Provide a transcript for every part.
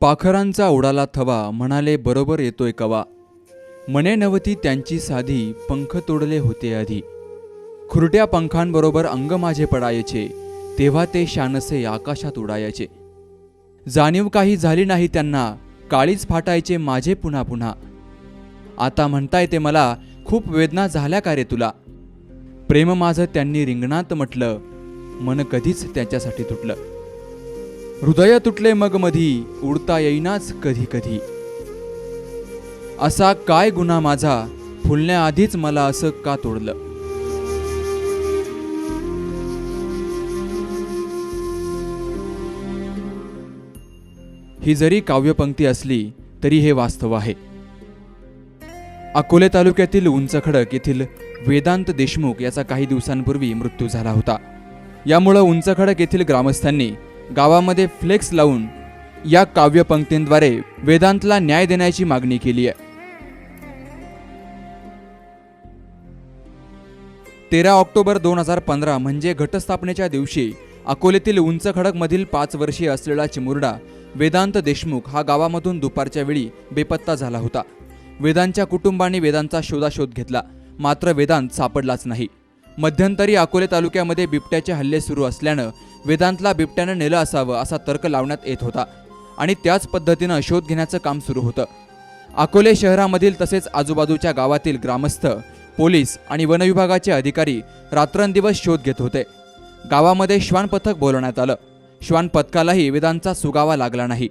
पाखरांचा उडाला थवा म्हणाले बरोबर येतोय कवा. मने नवती त्यांची साधी पंख तोडले होते आधी. खुरट्या पंखांबरोबर अंग माझे पडायचे. तेव्हा ते शानसे आकाशात उडायचे. जाणीव काही झाली नाही त्यांना. काळीच फाटायचे माझे पुन्हा पुन्हा. आता म्हणताय ते मला खूप वेदना झाल्या का रे तुला? प्रेम माझं त्यांनी रिंगणात म्हटलं. मन कधीच त्याच्यासाठी तुटलं. हृदय तुटले मग मधी उडता येईनाच कधी कधी. असा काय गुन्हा माझा फुलण्याआधीच मला असं का तोडलं? ही जरी काव्यपंक्ती असली तरी हे वास्तव आहे. अकोले तालुक्यातील उंचखडक येथील वेदांत देशमुख याचा काही दिवसांपूर्वी मृत्यू झाला होता. यामुळं उंचखडक येथील ग्रामस्थांनी गावामध्ये फ्लेक्स लावून या काव्यपंक्तींद्वारे वेदांतला न्याय देण्याची मागणी केली आहे. तेरा ऑक्टोबर दोन हजार पंधरा म्हणजे घटस्थापनेच्या दिवशी अकोलेतील उंच खडकमधील पाच वर्षीय असलेला चिमुरडा वेदांत देशमुख हा गावामधून दुपारच्या वेळी बेपत्ता झाला होता. वेदांच्या कुटुंबाने वेदांचा शोधाशोध घेतला. मात्र वेदांत सापडलाच नाही. मध्यंतरी अकोले तालुक्यामध्ये बिबट्याचे हल्ले सुरू असल्यानं वेदांतला बिबट्यानं नेलं असावं असा तर्क लावण्यात येत होता. आणि त्याच पद्धतीनं शोध घेण्याचं काम सुरू होतं. अकोले शहरामधील तसेच आजूबाजूच्या गावातील ग्रामस्थ पोलीस आणि वनविभागाचे अधिकारी रात्रंदिवस शोध घेत होते. गावामध्ये श्वान पथक बोलवण्यात आलं. श्वान पथकालाही वेदांचा सुगावा लागला नाही.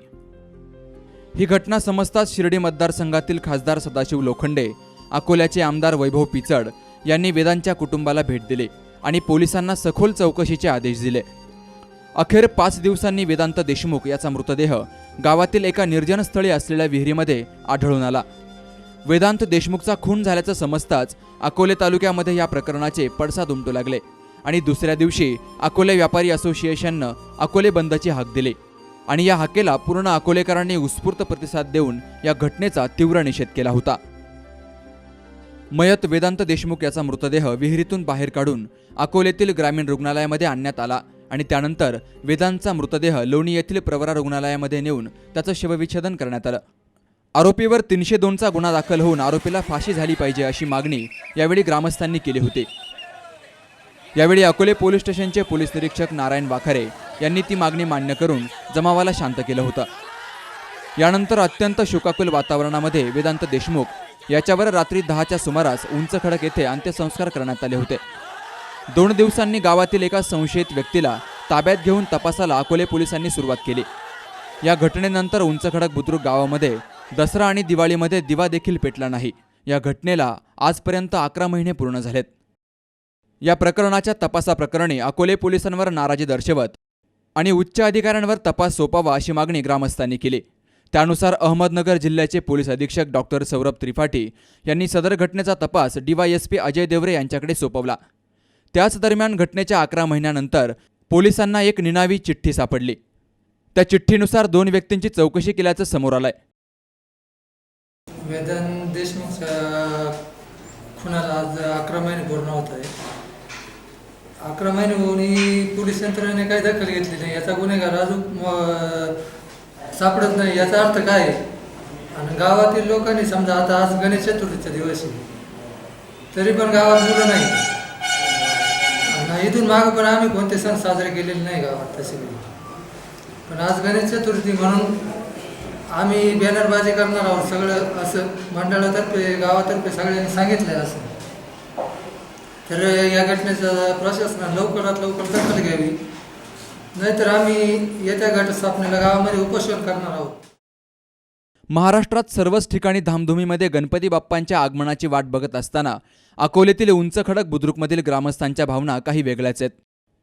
ही घटना समजताच शिर्डी मतदारसंघातील खासदार सदाशिव लोखंडे अकोल्याचे आमदार वैभव पिचड यांनी वेदांच्या कुटुंबाला भेट दिली आणि पोलिसांना सखोल चौकशीचे आदेश दिले. अखेर पाच दिवसांनी वेदांत देशमुख याचा मृतदेह गावातील एका निर्जनस्थळी असलेल्या विहिरीमध्ये आढळून आला. वेदांत देशमुखचा खून झाल्याचं समजताच अकोले तालुक्यामध्ये या प्रकरणाचे पडसाद उमटू लागले आणि दुसऱ्या दिवशी अकोले व्यापारी असोसिएशननं अकोले बंदची हाक दिली आणि या हाकेला पूर्ण अकोलेकरांनी उत्स्फूर्त प्रतिसाद देऊन या घटनेचा तीव्र निषेध केला होता. मयत वेदांत देशमुख याचा मृतदेह विहिरीतून बाहेर काढून अकोलेतील ग्रामीण रुग्णालयामध्ये आणण्यात आला आणि त्यानंतर वेदांतचा मृतदेह लोणी येथील प्रवरा रुग्णालयामध्ये नेऊन त्याचं शवविच्छेदन करण्यात आलं. आरोपीवर तीनशे दोनचा गुन्हा दाखल होऊन आरोपीला फाशी झाली पाहिजे अशी मागणी यावेळी ग्रामस्थांनी केली होती. यावेळी अकोले पोलीस स्टेशनचे पोलीस निरीक्षक नारायण वाखरे यांनी ती मागणी मान्य करून जमावाला शांत केलं होतं. यानंतर अत्यंत शोकाकुल वातावरणामध्ये वेदांत देशमुख याच्यावर रात्री दहाच्या सुमारास उंच खडक येथे अंत्यसंस्कार करण्यात आले होते. दोन दिवसांनी गावातील एका संशयित व्यक्तीला ताब्यात घेऊन तपासाला अकोले पोलिसांनी सुरुवात केली. या घटनेनंतर उंच खडक बुद्रुक गावामध्ये दसरा आणि दिवाळीमध्ये दिवा देखील पेटला नाही. या घटनेला आजपर्यंत अकरा महिने पूर्ण झालेत. या प्रकरणाच्या तपासाप्रकरणी अकोले पोलिसांवर नाराजी दर्शवत आणि उच्च अधिकाऱ्यांवर तपास सोपावा अशी मागणी ग्रामस्थांनी केली. त्यानुसार अहमदनगर जिल्ह्याचे पोलीस अधीक्षक डॉक्टर सौरभ त्रिपाठी यांनी सदर घटनेचा तपास डीवायएसपी अजय देवरे यांच्याकडे सोपवला. त्याच दरम्यान घटनेच्या अकरा महिन्यानंतर पोलिसांना एक निनावी चिठ्ठी सापडली. त्या चिठ्ठीनुसार दोन व्यक्तींची चौकशी केल्याचं समोर आलंय. वेदन देशमुखच्या खुनाला आज अकरा महिने पूर्ण होत आहे अकरा महिने पोलीस यंत्रणेने काय दखल घेतली नाही. याचा गुन्हेगार अजून सापडत नाही याचा अर्थ काय? आहे? आणि गावातील लोकांनी समजा आता आज गणेश चतुर्थीचा दिवस आहे तरी पण गावात मुलं नाही. आणि इथून मागं पण आम्ही कोणते सण साजरे केलेले नाही गावात तसे. पण आज गणेश चतुर्थी म्हणून आम्ही बॅनरबाजी करणार आहोत सगळं असं मंडळातर्फे गावातर्फे सगळ्यांनी सांगितलं आहे असं. तर या घटनेचं प्रशासनानं लवकरात लवकर दखल घ्यावी. नाहीतर आम्ही येत्या घटस्थापनेला गावामध्ये उपोषण करणार आहोत. महाराष्ट्रात सर्वच ठिकाणी धामधुमीमध्ये गणपती बाप्पांच्या आगमनाची वाट बघत असताना अकोलेतील उंच खडक बुद्रुकमधील ग्रामस्थांच्या भावना काही वेगळ्याच आहेत.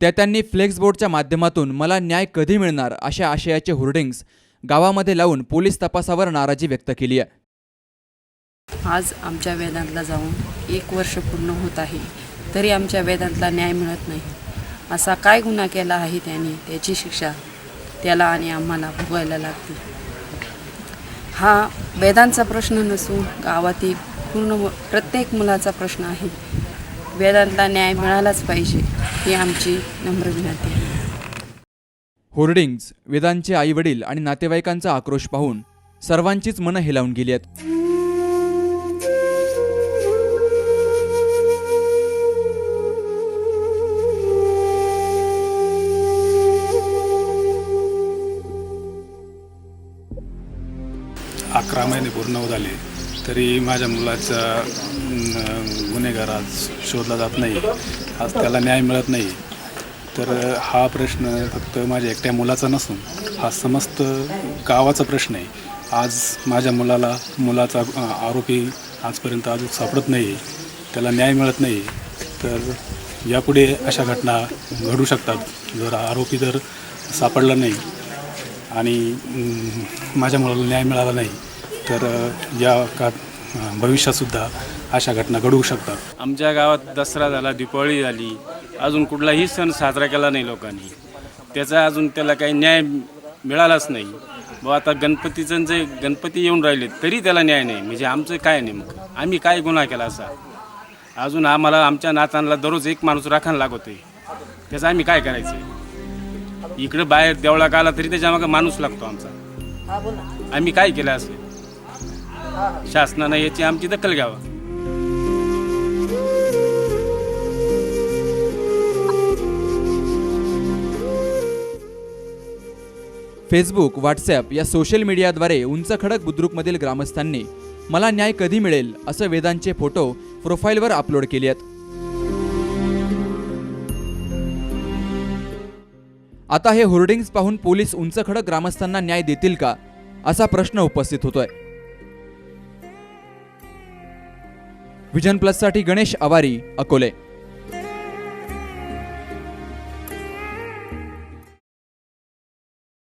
त्या त्यांनी फ्लेक्स बोर्डच्या माध्यमातून मला न्याय कधी मिळणार अशा आशयाचे होर्डिंग्स गावामध्ये लावून पोलीस तपासावर नाराजी व्यक्त केली आहे. आज आमच्या वेदांतला जाऊन एक वर्ष पूर्ण होत आहे तरी आमच्या वेदांतला न्याय मिळत नाही. असा काय गुन्हा केला आहे त्याने? त्याची शिक्षा त्याला आणि आम्हाला भोगायला लागते. हा वेदांचा प्रश्न नसून गावातील पूर्ण प्रत्येक मुलाचा प्रश्न आहे. वेदांतला न्याय मिळालाच पाहिजे ही आमची नम्र विनंती आहे. होर्डिंग्ज वेदांचे आई वडील आणि नातेवाईकांचा आक्रोश पाहून सर्वांचीच मनं हेलावून गेली आहेत. अकरा महिने पूर्ण होत आले तरी माझ्या मुलाचा गुन्हेगार आज शोधला जात नाही. आज त्याला न्याय मिळत नाही. तर हा प्रश्न फक्त माझ्या एकट्या मुलाचा नसून हा समस्त गावाचा प्रश्न आहे. आज माझ्या मुलाला मुलाचा आरोपी आजपर्यंत अजून सापडत नाही त्याला न्याय मिळत नाही. तर यापुढे अशा घटना घडू शकतात जर आरोपी जर सापडला नाही आणि माझ्या मुलाला न्याय मिळाला नाही. तर या का भविष्यातसुद्धा अशा घटना घडवू शकतात. आमच्या गावात दसरा झाला दिपावळी झाली. अजून कुठलाही सण साजरा केला नाही लोकांनी. त्याचा अजून त्याला काही न्याय मिळालाच नाही. व आता गणपतीचं जे गणपती येऊन राहिले तरी त्याला न्याय नाही. म्हणजे आमचं काय नेमकं? आम्ही काय गुन्हा केला असा? अजून आम्हाला आमच्या नातांना दररोज एक माणूस राखायला लागतोय त्याचं आम्ही काय करायचं? इकडं बाहेर देवळा आला तरी त्याच्यामागं माणूस लागतो आमचा. आम्ही काय केलं असेल? शासनानं याची आमची दखल घ्यावं. फेसबुक व्हॉट्सॲप या सोशल मीडियाद्वारे उंच खडक बुद्रुकमधील ग्रामस्थांनी मला न्याय कधी मिळेल असं वेदांचे फोटो प्रोफाईलवर अपलोड केले आहेत. आता हे होर्डिंग्ज पाहून पोलीस उंच खडक ग्रामस्थांना न्याय देतील का असा प्रश्न उपस्थित होतोय. विजन प्लससाठी गणेश अवारी अकोले.